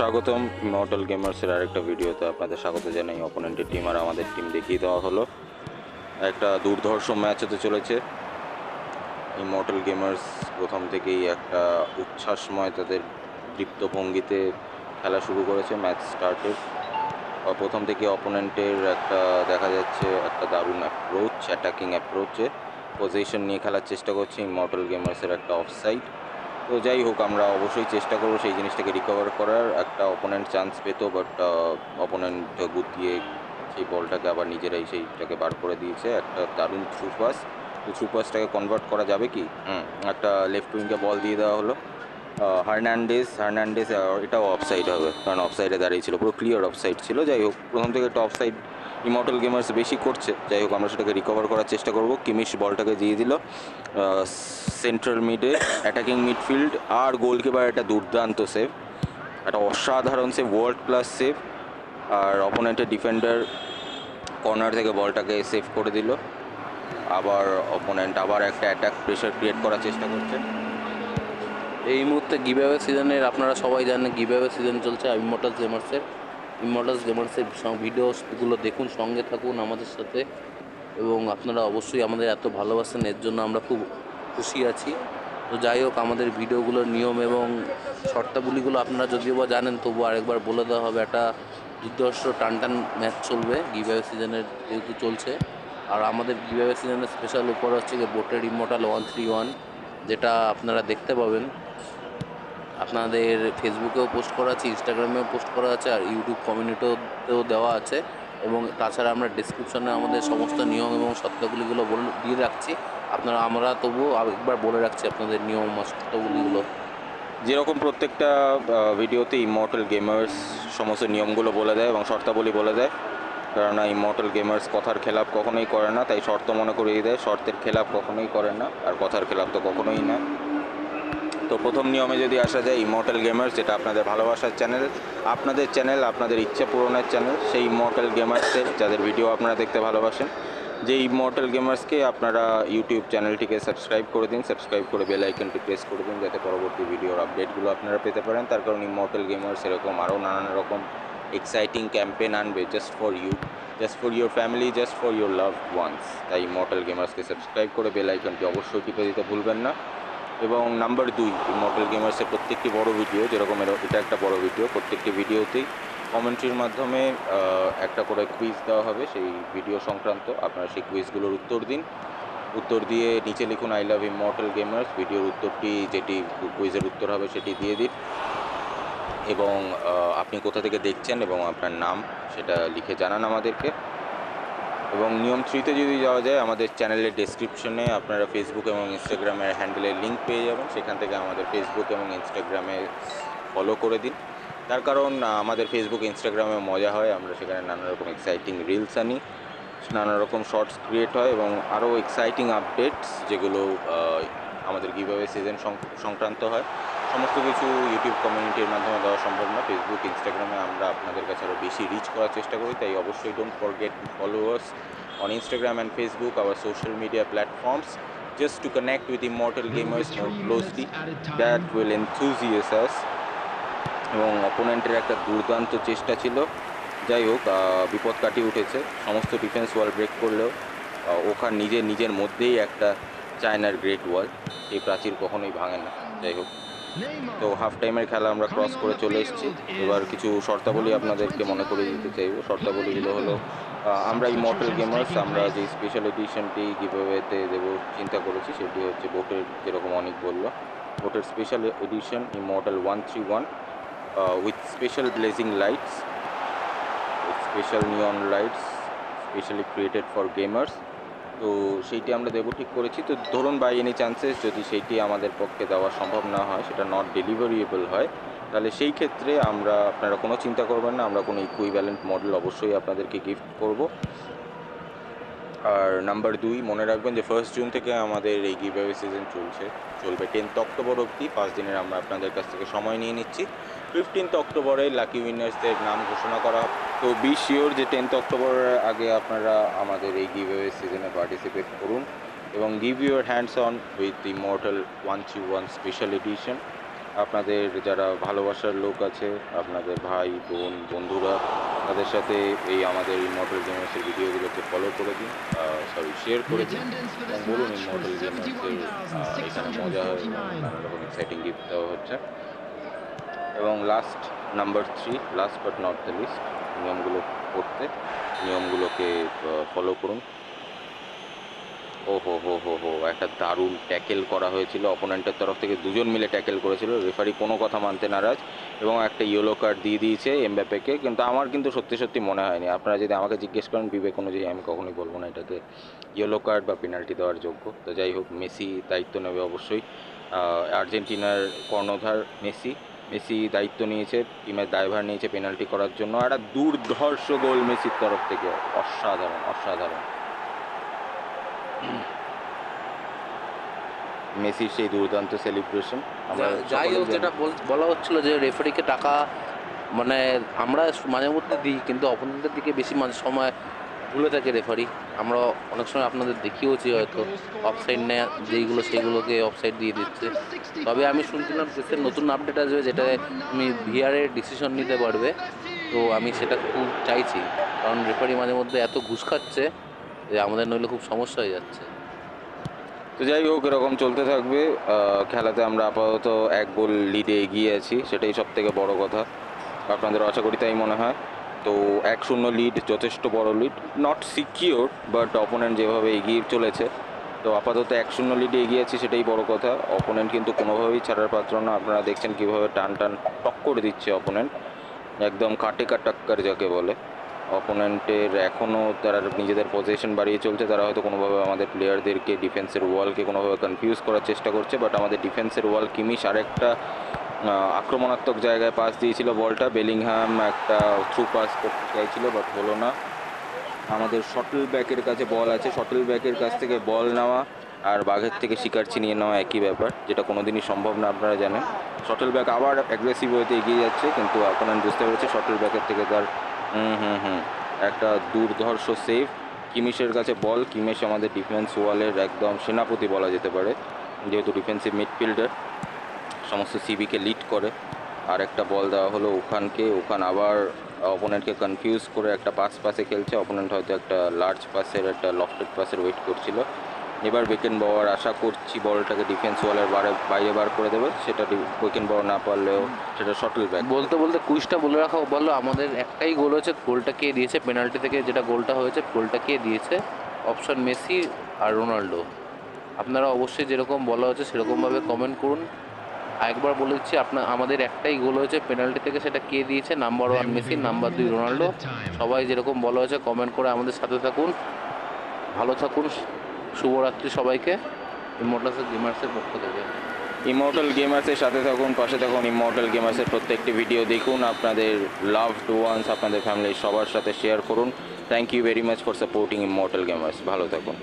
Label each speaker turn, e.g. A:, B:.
A: সুস্বাগতম ইমর্টাল গেমার্সের আরেকটা ভিডিওতে আপনাদের স্বাগত জানাই। অপোনেন্টের টিম আর আমাদের টিম দেখিয়ে দেওয়া হলো। একটা দুর্ধর্ষ ম্যাচ হতে চলেছে। ইমর্টাল গেমার্স প্রথম থেকেই একটা উচ্ছ্বাসময় তাদের দীপ্ত ভঙ্গিতে খেলা শুরু করেছে ম্যাচ স্টার্টের প্রথম থেকে অপোনেন্টের একটা দেখা যাচ্ছে, একটা দারুণ অ্যাপ্রোচ অ্যাটাকিং অ্যাপ্রোচে পজিশন নিয়ে খেলার চেষ্টা করছে ইমর্টাল গেমার্সের একটা অফসাইড তো যাই হোক, আমরা অবশ্যই চেষ্টা করব সেই জিনিসটাকে রিকভার করার। একটা অপোনেন্ট চান্স পেতো বাট অপোনেন্ট গুতিয়ে সেই বলটাকে আবার নিজেরাই সেইটাকে বার করে দিয়েছে। একটা দারুণ থ্রু তো থ্রু কনভার্ট করা যাবে কি? একটা লেফট উইংকে বল দিয়ে দেওয়া হলো। হার্নান্ডেস হার্নান্ডেস এটাও অফসাইড হবে, কারণ অফসাইডে দাঁড়িয়ে ছিল, পুরো ক্লিয়ার অফসাইড ছিল। যাই হোক, প্রথম থেকে একটা অফসাইড ইমর্টাল গেমার্স বেশি করছে। যাই হোক, আমরা সেটাকে রিকভার করার চেষ্টা করব। কিমিশ বলটাকে দিয়ে দিল। সেন্ট্রাল মিডে অ্যাটাকিং মিডফিল্ড আর গোলকিপার একটা দুর্দান্ত সেভ একটা অসাধারণ সেভ ওয়ার্ল্ড ক্লাস সেভ আর অপোনেন্টের ডিফেন্ডার কর্নার থেকে বলটাকে সেভ করে দিল। আবার অপোনেন্ট আবার একটা অ্যাটাক প্রেশার ক্রিয়েট করার চেষ্টা করছে।
B: এই মুহূর্তে গিভঅ্যাওয়ে সিজনের আপনারা সবাই জানেন গিভঅ্যাওয়ে সিজন চলছে ইমর্টালস গেমার্সের ইমর্টালস গেমার্সের ভিডিওসগুলো দেখুন, সঙ্গে থাকুন আমাদের সাথে। এবং আপনারা অবশ্যই আমাদের এত ভালোবাসেন, এর জন্য আমরা খুব খুশি আছি। তো যাই হোক, আমাদের ভিডিওগুলোর নিয়ম এবং শর্তাবলীগুলো আপনারা যদিও বা জানেন তবু আরেকবার বলে দেওয়া হবে। একটা দুর্দর্শ টান টান ম্যাচ চলবে গিভঅ্যাওয়ে সিজনের যেহেতু চলছে। আর আমাদের গিভঅ্যাওয়ে সিজনের স্পেশাল উপর হচ্ছে গিয়ে বোটের ইমর্টাল ওয়ান থ্রি ওয়ান যেটা আপনারা দেখতে পাবেন। আপনাদের ফেসবুকেও পোস্ট করা আছে ইনস্টাগ্রামেও পোস্ট করা আছে, আর ইউটিউব কমিউনিটিতেও দেওয়া আছে। এবং তাছাড়া আমরা ডিসক্রিপশনে আমাদের সমস্ত নিয়ম এবং শর্তাবলীগুলো বলে, দিয়ে রাখছি। আপনারা, আমরা তবুও একবার বলে রাখছি আপনাদের নিয়ম আর শর্তাবলীগুলো।
A: যেরকম প্রত্যেকটা ভিডিওতে ইমর্টাল গেমার্স সমস্ত নিয়মগুলো বলে দেয় এবং শর্তাবলী বলে দেয়। কেননা ইমর্টাল গেমার্স কথার খেলাপ কখনোই করে না, তাই শর্ত মনে করিয়ে দেয়। শর্তের খেলাপ কখনোই করে না, আর কথার খেলাপ তো কখনোই না তো প্রথম নিয়মে যদি আসা যায় ইমর্টাল গেমার্স যেটা আপনাদের ভালোবাসার চ্যানেল আপনাদের চ্যানেল আপনাদের ইচ্ছা পূরণের চ্যানেল সেই ইমর্টাল গেমার্সের যাদের ভিডিও আপনারা দেখতে ভালোবাসেন যে ইমর্টাল গেমার্সকে আপনারা ইউটিউব চ্যানেলটিকে সাবস্ক্রাইব করে দিন সাবস্ক্রাইব করে বেল আইকনটি প্রেস করে দিন, যাতে পরবর্তী ভিডিওর আপডেটগুলো আপনারা পেতে পারেন। তার কারণ ইমর্টাল গেমার্স এরকম আরও নানান রকম এক্সাইটিং ক্যাম্পেন আনবে just for you just for your family just for your love ones তাই ইমর্টাল গেমার্সকে সাবস্ক্রাইব করে বেল আইকনটি অবশ্যই টিপে দিতে ভুলবেন না। এবং নাম্বার দুই মডেল গেমার্সের প্রত্যেকটি বড় ভিডিও, যেরকম এটা একটা বড় ভিডিও, প্রত্যেকটি ভিডিওতেই কমেন্ট্রির মাধ্যমে একটা করে কুইজ দেওয়া হবে, সেই ভিডিও সংক্রান্ত। আপনারা সেই কুইজগুলোর উত্তর দিন। উত্তর দিয়ে নিচে লিখুন আই লাভ ইমর্টাল গেমার্স ভিডিওর উত্তরটি, যেটি কুইজের উত্তর হবে, সেটি দিয়ে দিন। এবং আপনি কোথা থেকে দেখছেন এবং আপনার নাম, সেটা লিখে জানান আমাদেরকে। এবং নিয়ম থ্রিতে যদি যাওয়া যায়, আমাদের চ্যানেলের ডেসক্রিপশনে আপনারা ফেসবুক এবং ইনস্টাগ্রামের হ্যান্ডেলের লিঙ্ক পেয়ে যাবেন। সেখান থেকে আমাদের ফেসবুক এবং ইনস্টাগ্রামে ফলো করে দিন। তার কারণ আমাদের ফেসবুক ইনস্টাগ্রামে মজা হয়। আমরা সেখানে নানা রকম এক্সাইটিং রিলস আনি, নানা রকম শর্টস ক্রিয়েট হয় এবং আরও এক্সাইটিং আপডেটস যেগুলো আমাদের গিভঅ্যাওয়ে সিজন সংক্রান্ত হয়। সমস্ত কিছু ইউটিউব কমিউনিটির মাধ্যমে দেওয়া সম্ভব না। ফেসবুক ইনস্টাগ্রামে আমরা আপনাদের কাছে আরও বেশি রিচ করার চেষ্টা করি তাই অবশ্যই don't forget followers on Instagram and Facebook, our social media platforms, just to connect with immortal more closely. That will enthusiast us. এবং অপোনেন্টের একটা দুর্দান্ত চেষ্টা ছিল। যাই হোক বিপদ কাটিয়ে উঠেছে। সমস্ত ডিফেন্স ওয়াল ব্রেক করলেও ওখান নিজের নিজের মধ্যেই একটা চায়নার গ্রেট ওয়াল এই প্রাচীর কখনোই ভাঙে না। যাই হোক। তো হাফ টাইমের খেলা আমরা ক্রস করে চলে এসেছি। এবার কিছু শর্তাবলী আপনাদেরকে মনে করে দিতে চাইব। শর্তাবলীগুলো হলো আমরা মডেল গেমার্স আমরা যে স্পেশাল এডিশনটি গিভওয়েতে দেবো, চিন্তা করেছি, সেটি হচ্ছে বোটের যেরকম অনেক বলল। বোটের special edition model one three one with special blazing lights special neon lights specially created for gamers তো সেইটি আমরা দেবো, ঠিক করেছি। তো ধরুন বাই এনি চান্সেস যদি সেইটি আমাদের পক্ষে দেওয়া সম্ভব না হয়, সেটা নট ডেলিভারিয়েবল হয়, তাহলে সেই ক্ষেত্রে আমরা আপনারা কোনো চিন্তা করবেন না, আমরা কোনো ইকুইভ্যালেন্ট মডেল অবশ্যই আপনাদেরকে গিফট করব। আর নাম্বার দুই, মনে রাখবেন যে ফার্স্ট জুন থেকে আমাদের এই গিভঅ্যাওয়ে সিজন চলছে। চলবে টেন্থ অক্টোবর অবধি। পাঁচ দিনের আমরা আপনাদের কাছ থেকে সময় নিয়ে নিচ্ছি। ফিফটিন্থ অক্টোবরে লাকি উইনার্সদের নাম ঘোষণা করা। তো বি শিওর যে টেন্থ অক্টোবরের আগে আপনারা আমাদের এই গিভঅ্যাওয়ে সিজনে পার্টিসিপেট করুন এবং give your hands on with the mortal one three one special edition আপনাদের যারা ভালোবাসার লোক আছে, আপনাদের ভাই, বোন, বন্ধুরা, তাদের সাথে এই আমাদের ইমর্টাল গেমার্সের ভিডিওগুলোকে ফলো করে দিন সরি শেয়ার করে দিন, এবং বলুন ইমর্টাল গেমার্সের এখানে মজা হয় নানা রকম এক্সাইটিং গিফট দেওয়া হচ্ছে। এবং last number three last but not the least নিয়মগুলো করতে, নিয়মগুলোকে ফলো করুন। ও হো হো হো একটা দারুণ ট্যাকেল করা হয়েছিল। অপোনেন্টের তরফ থেকে দুজন মিলে ট্যাকেল করেছিল। রেফারি কোনো কথা মানতে নারাজ এবং একটা ইয়েলো কার্ড দিয়ে দিয়েছে এমব্যাপেকে কিন্তু আমার কিন্তু সত্যি সত্যি মনে হয়নি। আপনারা যদি আমাকে জিজ্ঞেস করেন, বিবেক অনুযায়ী আমি কখনোই বলব না এটাকে ইয়েলো কার্ড বা পেনাল্টি দেওয়ার যোগ্য। তো যাই হোক, মেসি দায়িত্ব নেবে অবশ্যই। আর্জেন্টিনার কর্ণধার মেসি মেসি দায়িত্ব নিয়েছে, টিমের দায়ভার নিয়েছে পেনাল্টি করার জন্য। একটা দুর্ধর্ষ গোল মেসির তরফ থেকে। অসাধারণ অসাধারণ। মেসির সেই দুর্দান্ত সেলিব্রেশন
B: যাই হোক যেটা বলা হচ্ছিল যে রেফারিকে টাকা মানে আমরা মাঝে মধ্যে দিই কিন্তু অপোনেন্টের দিকে বেশি সময় ভুলে থাকে রেফারি আমরা অনেক সময় আপনাদের দেখিয়েওছি হয়তো অফসাইড নেয় যেইগুলো সেগুলোকে অফসাইড দিয়ে দিচ্ছে। তবে আমি শুনছিলাম দেশের নতুন আপডেট আসবে যেটা তুমি ভিআরের ডিসিশন নিতে পারবে। তো আমি সেটা খুব চাইছি কারণ রেফারি মাঝে মধ্যে এত ঘুষ খাচ্ছে। যে আমাদের নইলে খুব সমস্যা হয়ে যাচ্ছে।
A: তো যাই হোক, এরকম চলতে থাকবে। খেলাতে আমরা আপাতত এক গোল লিডে এগিয়ে আছি, সেটাই সব থেকে বড় কথা। আপনাদের আশা করি তাই মনে হয়। তো এক শূন্য লিড যথেষ্ট বড় lead not secure but opponent যেভাবে এগিয়ে চলেছে। তো আপাতত এক শূন্য লিডে এগিয়ে আছি, সেটাই বড় কথা। অপোনেন্ট কিন্তু কোনোভাবেই ছাড়ার পাত্র না। আপনারা দেখছেন কীভাবে টান টান টক করে দিচ্ছে অপোনেন্ট একদম কাটে কাটাক্কার যাকে বলে। অপোনেন্টের এখনও তারা নিজেদের পজিশন বাড়িয়ে চলছে, তারা হয়তো কোনোভাবে আমাদের প্লেয়ারদেরকে ডিফেন্সের ওয়ালকে কোনোভাবে কনফিউজ করার চেষ্টা করছে বাট আমাদের ডিফেন্সের ওয়াল কিমিশ আরেকটা আক্রমণাত্মক জায়গায় পাস দিয়েছিল বলটা। বেলিংহাম একটা থ্রু পাস করতে চাইছিল বাট হলো না। আমাদের শটল ব্যাকের কাছে বল আছে। শটল ব্যাকের কাছ থেকে বল নেওয়া আর বাঘের থেকে শিকার ছিনিয়ে নেওয়া একই ব্যাপার, যেটা কোনোদিনই সম্ভব না আপনারা জানেন। শটল ব্যাক আবার অ্যাগ্রেসিভ হতে এগিয়ে যাচ্ছে, কিন্তু অপোনেন্ট বুঝতে পেরেছে শটল ব্যাকের থেকে তার হুম হুম হুম। একটা দুর্ধর্ষ সেভ কিমিশের কাছে বল। কিমেশ আমাদের ডিফেন্স ওয়ালের একদম সেনাপতি বলা যেতে পারে, যেহেতু ডিফেন্সিভ মিডফিল্ডার সমস্ত সিবিকে লিড করে। আর একটা বল দেওয়া হলো ওখানকে। ওখান আবার অপোনেন্টকে কনফিউজ করে একটা পাস পাসে খেলছে। অপোনেন্ট হয়তো একটা লার্জ পাসের একটা লফটেড পাসের ওয়েট করছিল। এবার বেকেন বাওয়ার আশা করছি বলটাকে ডিফেন্স ওয়ালের বারে বাইরে বার করে দেবে। সেটা বেকেন বাওয়ার না পারলেও সেটা শটল ব্যাক
B: বলতে বলতে কুইজটা বলে রাখা বলল, আমাদের একটাই গোল হয়েছে গোলটা কে দিয়েছে? পেনাল্টি থেকে যেটা গোলটা হয়েছে গোলটা কে দিয়েছে? অপশন মেসি আর রোনাল্ডো। আপনারা অবশ্যই যেরকম বলা হচ্ছে সেরকমভাবে কমেন্ট করুন। আরেকবার বলে দিচ্ছি আপনার আমাদের একটাই গোল হয়েছে পেনাল্টি থেকে সেটা কে দিয়েছে? নাম্বার ওয়ান মেসি নাম্বার দুই রোনাল্ডো। সবাই যেরকম বলা হয়েছে কমেন্ট করে আমাদের সাথে থাকুন। ভালো থাকুন শুভরাত্রি সবাইকে। ইমোটাসের গেমার্সের পক্ষ থেকে।
A: ইমোটাল গেমার্সের সাথে থাকুন, পাশে থাকুন ইমোটাল গেমার্সের প্রত্যেকটি ভিডিও দেখুন। আপনাদের লাভ লাভড ওয়ান্স আপনাদের ফ্যামিলির সবার সাথে শেয়ার করুন। Thank you very much for supporting immortal gamers ভালো থাকুন।